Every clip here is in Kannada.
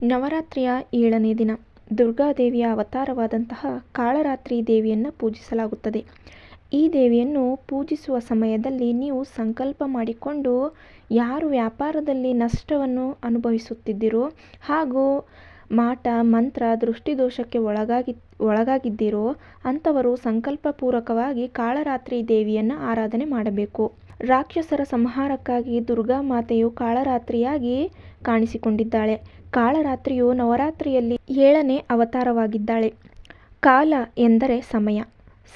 ನವರಾತ್ರಿಯ ಏಳನೇ ದಿನ. ದುರ್ಗಾದೇವಿಯ ಅವತಾರವಾದಂತಹ ಕಾಳರಾತ್ರಿ ದೇವಿಯನ್ನು ಪೂಜಿಸಲಾಗುತ್ತದೆ. ಈ ದೇವಿಯನ್ನು ಪೂಜಿಸುವ ಸಮಯದಲ್ಲಿ ನೀವು ಸಂಕಲ್ಪ ಮಾಡಿಕೊಂಡು ಯಾರು ವ್ಯಾಪಾರದಲ್ಲಿ ನಷ್ಟವನ್ನು ಅನುಭವಿಸುತ್ತಿದ್ದೀರೋ ಹಾಗೂ ಮಾಟ, ಮಂತ್ರ, ದೃಷ್ಟಿದೋಷಕ್ಕೆ ಒಳಗಾಗಿ, ಒಳಗಾಗಿದ್ದೀರೋ ಅಂಥವರು ಸಂಕಲ್ಪಪೂರ್ವಕವಾಗಿ ಕಾಳರಾತ್ರಿ ದೇವಿಯನ್ನು ಆರಾಧನೆ ಮಾಡಬೇಕು. ರಾಕ್ಷಸರ ಸಂಹಾರಕ್ಕಾಗಿ ದುರ್ಗಾ ಮಾತೆಯು ಕಾಳರಾತ್ರಿಯಾಗಿ ಕಾಣಿಸಿಕೊಂಡಿದ್ದಾಳೆ. ಕಾಳರಾತ್ರಿಯು ನವರಾತ್ರಿಯಲ್ಲಿ ಏಳನೇ ಅವತಾರವಾಗಿದ್ದಾಳೆ. ಕಾಲ ಎಂದರೆ ಸಮಯ,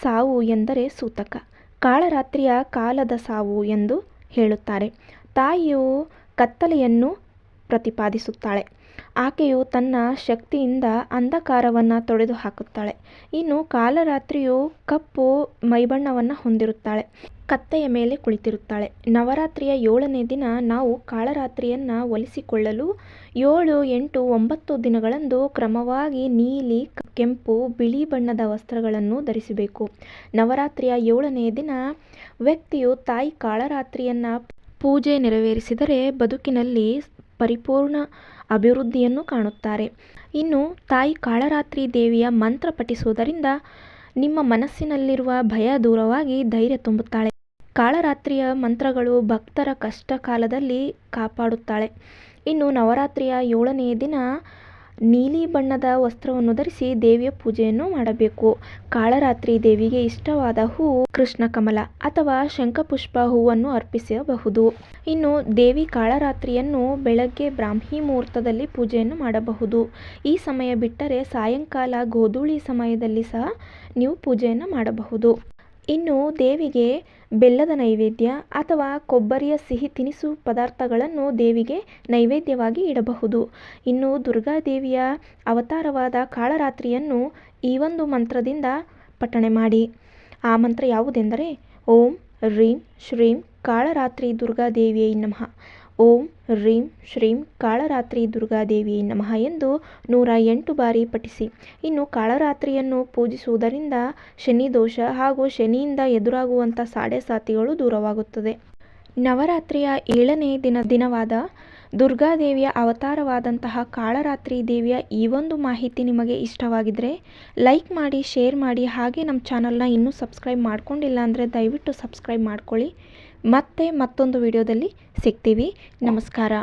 ಸಾವು ಎಂದರೆ ಸೂತಕ. ಕಾಳರಾತ್ರಿಯ ಕಾಲದ ಸಾವು ಎಂದು ಹೇಳುತ್ತಾರೆ. ತಾಯಿಯು ಕತ್ತಲೆಯನ್ನು ಪ್ರತಿಪಾದಿಸುತ್ತಾಳೆ. ಆಕೆಯು ತನ್ನ ಶಕ್ತಿಯಿಂದ ಅಂಧಕಾರವನ್ನು ತೊಡೆದು ಹಾಕುತ್ತಾಳೆ ಇನ್ನು ಕಾಲರಾತ್ರಿಯು ಕಪ್ಪು ಮೈಬಣ್ಣವನ್ನು ಹೊಂದಿರುತ್ತಾಳೆ. ಕತ್ತೆಯ ಮೇಲೆ ಕುಳಿತಿರುತ್ತಾಳೆ. ನವರಾತ್ರಿಯ ಏಳನೇ ದಿನ ನಾವು ಕಾಳರಾತ್ರಿಯನ್ನು ಒಲಿಸಿಕೊಳ್ಳಲು ಏಳು ಎಂಟು ಒಂಬತ್ತು ದಿನಗಳಂದು ಕ್ರಮವಾಗಿ ನೀಲಿ, ಕೆಂಪು, ಬಿಳಿ ಬಣ್ಣದ ವಸ್ತ್ರಗಳನ್ನು ಧರಿಸಬೇಕು. ನವರಾತ್ರಿಯ ಏಳನೇ ದಿನ ವ್ಯಕ್ತಿಯು ತಾಯಿ ಕಾಳರಾತ್ರಿಯನ್ನು ಪೂಜೆ ನೆರವೇರಿಸಿದರೆ ಬದುಕಿನಲ್ಲಿ ಪರಿಪೂರ್ಣ ಅಭಿವೃದ್ಧಿಯನ್ನು ಕಾಣುತ್ತಾರೆ. ಇನ್ನು, ತಾಯಿ ಕಾಳರಾತ್ರಿ ದೇವಿಯ ಮಂತ್ರ ಪಠಿಸುವುದರಿಂದ ನಿಮ್ಮ ಮನಸ್ಸಿನಲ್ಲಿರುವ ಭಯ ದೂರವಾಗಿ ಧೈರ್ಯ ತುಂಬುತ್ತಾಳೆ. ಕಾಳರಾತ್ರಿಯ ಮಂತ್ರಗಳು ಭಕ್ತರ ಕಷ್ಟ ಕಾಲದಲ್ಲಿ ಕಾಪಾಡುತ್ತಾಳೆ. ಇನ್ನು, ನವರಾತ್ರಿಯ ಏಳನೆಯ ದಿನ ನೀಲಿ ಬಣ್ಣದ ವಸ್ತ್ರವನ್ನು ಧರಿಸಿ ದೇವಿಯ ಪೂಜೆಯನ್ನು ಮಾಡಬೇಕು. ಕಾಳರಾತ್ರಿ ದೇವಿಗೆ ಇಷ್ಟವಾದ ಹೂವು ಕೃಷ್ಣ ಕಮಲ ಅಥವಾ ಶಂಖಪುಷ್ಪ ಹೂವನ್ನು ಅರ್ಪಿಸಬಹುದು. ಇನ್ನು ದೇವಿ ಕಾಳರಾತ್ರಿಯನ್ನು ಬೆಳಗ್ಗೆ ಬ್ರಾಹ್ಮಿ ಮುಹೂರ್ತದಲ್ಲಿ ಪೂಜೆಯನ್ನು ಮಾಡಬಹುದು. ಈ ಸಮಯ ಬಿಟ್ಟರೆ ಸಾಯಂಕಾಲ ಗೋಧೂಳಿ ಸಮಯದಲ್ಲಿ ಸಹ ನೀವು ಪೂಜೆಯನ್ನು ಮಾಡಬಹುದು. ಇನ್ನು ದೇವಿಗೆ ಬೆಲ್ಲದ ನೈವೇದ್ಯ ಅಥವಾ ಕೊಬ್ಬರಿಯ ಸಿಹಿ ತಿನಿಸು ಪದಾರ್ಥಗಳನ್ನು ದೇವಿಗೆ ನೈವೇದ್ಯವಾಗಿ ಇಡಬಹುದು. ಇನ್ನು ದುರ್ಗಾದೇವಿಯ ಅವತಾರವಾದ ಕಾಳರಾತ್ರಿಯನ್ನು ಈ ಒಂದು ಮಂತ್ರದಿಂದ ಪಠಣೆ ಮಾಡಿ. ಆ ಮಂತ್ರ ಯಾವುದೆಂದರೆ, ಓಂ ರೀಂ ಶ್ರೀಂ, ಕಾಳರಾತ್ರಿ ದುರ್ಗಾದೇವಿಯೈ ನಮಃ. ಓಂ ರೀಂ ಶ್ರೀಂ ಕಾಳರಾತ್ರಿ ದುರ್ಗಾದೇವಿ ನಮಃ ಎಂದು ನೂರ ಎಂಟು ಬಾರಿ ಪಠಿಸಿ. ಇನ್ನು ಕಾಳರಾತ್ರಿಯನ್ನು ಪೂಜಿಸುವುದರಿಂದ ಶನಿ ದೋಷ ಹಾಗೂ ಶನಿಯಿಂದ ಎದುರಾಗುವಂಥ ಸಾಡೆ ಸಾತಿಗಳು ದೂರವಾಗುತ್ತದೆ. ನವರಾತ್ರಿಯ ಏಳನೇ ದಿನ ದಿನವಾದ ದುರ್ಗಾದೇವಿಯ ಅವತಾರವಾದಂತಹ ಕಾಳರಾತ್ರಿ ದೇವಿಯ ಈ ಒಂದು ಮಾಹಿತಿ ನಿಮಗೆ ಇಷ್ಟವಾಗಿದ್ದರೆ ಲೈಕ್ ಮಾಡಿ, ಶೇರ್ ಮಾಡಿ, ಹಾಗೆ ನಮ್ಮ ಚಾನಲ್ನ ಇನ್ನೂ ಸಬ್ಸ್ಕ್ರೈಬ್ ಮಾಡ್ಕೊಂಡಿಲ್ಲ ಅಂದರೆ ದಯವಿಟ್ಟು ಸಬ್ಸ್ಕ್ರೈಬ್ ಮಾಡ್ಕೊಳ್ಳಿ. ಮತ್ತೆ ಮತ್ತೊಂದು ವಿಡಿಯೋದಲ್ಲಿ ಸಿಗ್ತೀವಿ. ನಮಸ್ಕಾರ.